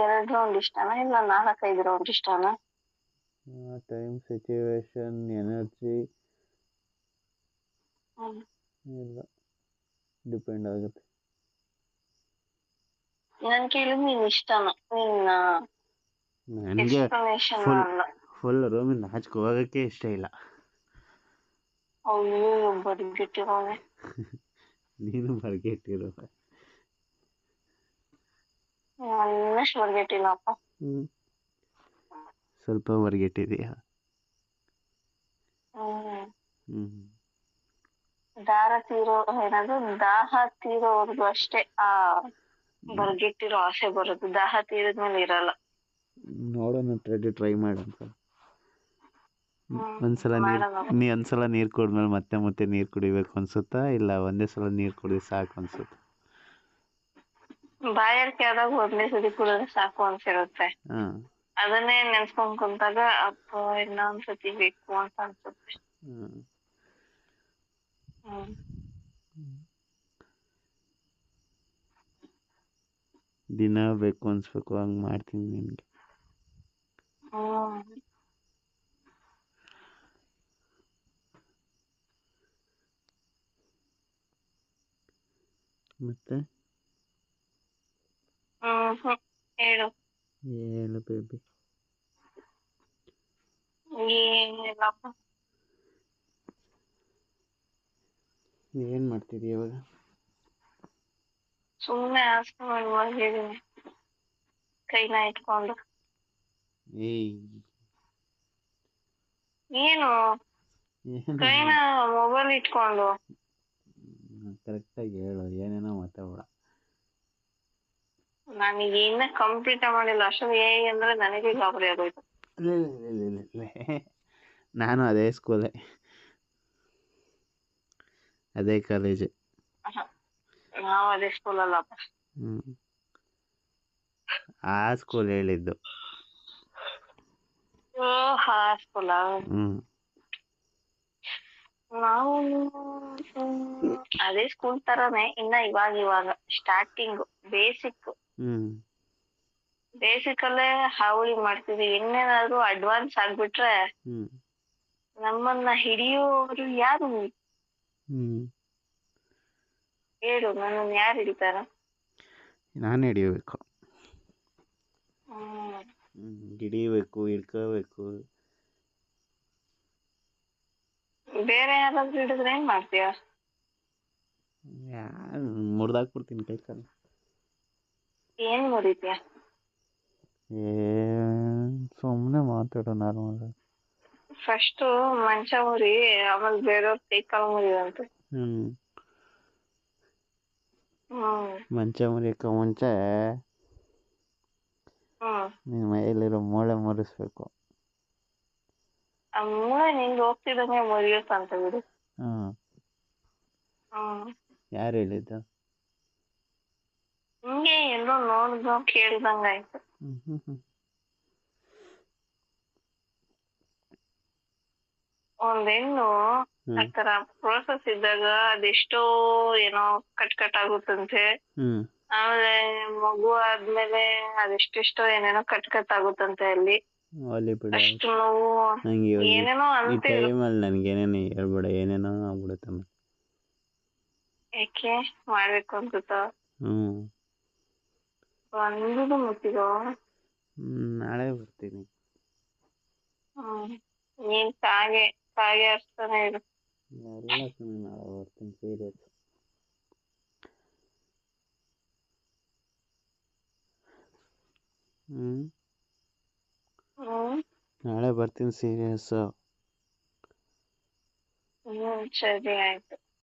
ಎರಡ್ ರೌಂಡ್ ಇಷ್ಟನಾ? ಇಲ್ಲ ನಾಲ್ಕೈದು ರೌಂಡ್ ಇಷ್ಟನಾ? ಟೈಮ್ ಸಿಚುವೇಶನ್ ಎನರ್ಜಿ ಇಲ್ಲ. ಡಿಪೆಂಡ್ ಆಗುತ್ತೆ. ನಾನು ಕೇಳಿದ್ ನೀನ್ ಇಷ್ಟನಾ? ನಿನ್ನ ನನಗೆ ಎಕ್ಸ್ಪ್ಲನೇಷನ್ ಫುಲ್ ಅಲ್ಲ. ಫುಲ್ ರೂಮಿಂದ ಆಚೆಗೆ ಹೋಗೋಕ್ಕೆ ಇಷ್ಟ ಇಲ್ಲ. ಅಯ್ಯೋ ಬರ್ಗೆಟ್ಟಿರೋವೆ ನೀನು ಬರ್ಗೆಟ್ಟಿರು ಹ್ಞೂ ಸ್ವಲ್ಪ ಬರ್ಗೆಟ್ಟಿದೆಯಾ ಹ್ಮ್. ಹ್ಞೂ ದಾರ ತೀರೋ ಏನದು? ದಾಹ ತೀರೋವರೆಗೂ ಅಷ್ಟೇ. ಆ ಬರ್ಗೆಟ್ಟಿರೋ ಆಸೆ ಬರುತ್ತೆ ದಾಹ ತೀರಿದ್ಮೇಲೆ ಇರಲ್ಲ. ನೋಡೋಣ ಟ್ರೈ ಟ್ರೈ ಮಾಡೋಣ ಒಂದ್ಸಲ ನೀರು. ನೀ ಒಂದ್ಸಲ ನೀರು ಕುಡಿದ್ಮೇಲೆ ಮತ್ತೆ ಮತ್ತೆ ನೀರ್ ಕುಡಿಬೇಕು ಅನ್ಸುತ್ತಾ? ಇಲ್ಲ ಒಂದೇ ಸಲ ನೀರ್ ಕುಡಿ ಸಾಕು ಅನ್ಸುತ್ತಾ? ಬಾಯಾರಿಕೆ ಆದಾಗ ಒಂದೇ ಸತಿ ಕುಡಿದ್ರೆ ಸಾಕು ಅನ್ಸಿರುತ್ತೆ. ಅದನ್ನೇ ನೆನ್ಸ್ಕೊಂಡ್ ಕುಂತಾಗ ಅಪ್ಪ ಇನ್ನೊಂದ್ಸತಿ ಬೇಕು ಅಂತ ಅನ್ಸುತ್ತೆ. ದಿನ ಬೇಕು ಅನ್ಸ್ಬೇಕು ಹಂಗ್ ಮಾಡ್ತೀನಿ ನಿನಗೆ. ಮತ್ತೆ? ಹ್ಮ್ ಹೇಳು. ಹೇಳು ಬೇಬಿ? ಏನಿಲ್ಲಪ್ಪ ಏನು ಮಾಡ್ತಿದ್ದೀಯ ಇವಾಗ? ಸುಮ್ನೆ ಹಾಸ್ಕೊಂಡು ಮಲಗಿದೀನಿ ಕೈನ ಇಟ್ಕೊಂಡು ಏಯ್. ಏನು? ಏನು? ಕೈನ ಮೊಬೈಲ್ ಇಟ್ಕೊಂಡು. ಕರೆಕ್ಟಾಗಿ ಹೇಳು ಏನೇನೋ ಮಾತಾಡ ನನಗೆ ಇನ್ನ ಕಂಪ್ಲೀಟ್ ಮಾಡಿಲ್ಲ. ಅಷ್ಟೊಂದು ಏ ಅಂದ್ರೆ ನನಗೆ ಗಾಬರಿ ಆಗೋಯ್ತು. ನಾನು ಅದೇ ಸ್ಕೂಲೇ ಅದೇ ಕಾಲೇಜು ನಾವು ಅದೇ ಸ್ಕೂಲಲ್ಲಪ್ಪ ಆ ಸ್ಕೂಲ್ ಹೇಳಿದ್ದು. ಓ ಹಾ ಸ್ಕೂಲ ನಾವು ಅದೇ ಸ್ಕೂಲ್ ತರನೇ ಇನ್ನ ಇವಾಗ ಇವಾಗ ಸ್ಟಾರ್ಟಿಂಗ್ ಬೇಸಿಕ್ ಹ್ಞೂ ಬೇಸಿಕ್ ಅಲ್ಲೇ ಹಾವಳಿ ಮಾಡ್ತಿದ್ವಿ. ಇನ್ನೇನಾದ್ರೂ ಅಡ್ವಾನ್ಸ್ ಆಗ್ಬಿಟ್ರೆ ಹ್ಮ್. ನಮ್ಮನ್ನ ಹಿಡಿಯೋರು ಯಾರು? ಹ್ಞೂ ಹೇಳು ನನ್ನ ಯಾರು ಹಿಡಿತಾರ? ನಾನು ಹಿಡಿಯಬೇಕು ಹ್ಮ್. ಹ್ಞೂ ಹಿಡಿಬೇಕು ಹಿಡ್ಕೋಬೇಕು. ಬೇರೆ ಯಾರಾದ್ರೂ ಹಿಡಿದ್ರೆ ಏನ್ ಮಾಡ್ತೀಯ? ಯಾರು ಮುರಿದಾಕ್ಬಿಡ್ತೀನಿ ಕೈ ಕಾಲು. ಏನ್ ಮುರಿತೀಯ ಏ ಸುಮ್ಮನೆ ಮಾತಾಡೋ ನಾರ್ಮಲ್ ಫಸ್ಟ್ ಮಂಚ ಮುರಿ ಆಮೇಲೆ ಬೇರೆಯವ್ರ ಕೈ ಕಾಲು ಮುರಿಯುವಂತೆ ಹ್ಞೂ ಹ್ಮ್ ಮಂಚ ಮುರಿಯೋಕೆ ಮುಂಚೆ ಹ್ಮ್ ನಿನ್ನ ಮೈಯಲ್ಲಿರೋ ಮೂಳೆ ಮುರಿಸ್ಬೇಕು ಆ ಮೂಳೆ ನಿಂಗೆ ಹೋಗ್ತಿದಂಗೆ ಮುರಿಯುತ್ತಂತ ಬಿಡು ಹಾಂ ಹ್ಮ್ ಯಾರು ಹೇಳಿದ್ದು ಹಿಂಗೆ ಎಲ್ಲೋ ನೋಡ್ದು ಕೇಳ್ದಂಗಾಯ್ತು ಒಂದ್ ಹೆಣ್ಣು ಆತರ ಪ್ರೋಸೆಸ್ ಇದ್ದಾಗ ಅದೆಷ್ಟೋ ಏನೋ ಕಟ್ ಕಟ್ ಆಗುತ್ತಂತೆ. ಆಮೇಲೆ ಮಗು ಆದ್ಮೇಲೆ ಅದೆಷ್ಟೆಷ್ಟೋ ಏನೇನೋ ಕಟ್ ಕಟ್ ಆಗುತ್ತಂತೆ ಅಲ್ಲಿ. ಅಷ್ಟು ನೋವು. ಏನೇನೋ ಅಂತೇಳಿ ನನ್ಗೆ ಏನೇನು ಹೇಳ್ಬೇಡ ಏನೇನೋ ಆಗ್ಬಿಡುತ್ತಮ್ಮ ಯಾಕೆ ಮಾಡ್ಬೇಕು ಅನ್ಸುತ್ತ? ಹ್ಞೂ ಒಂದುದು ಮುಟ್ಟಿದೋ ಹ್ಮ್, ನಾಳೆ ಬರ್ತೀನಿ. ಹ್ಮ್ ನೀನ್ ಕಾಗೆ ಕಾಗೆ ಅರ್ಸ್ತಾನೆ ಇರು. ಎಲ್ಲ ಕಣೆ ನಾಳೆ ಬರ್ತೀನಿ ಸೀರಿಯಸ್ ಹ್ಮ್? ಹ್ಮ್? ನಾಳೆ ಬರ್ತೀನಿ ಸೀರಿಯಸ್ ಹ್ಮ್ ಸರಿ ಆಯ್ತು.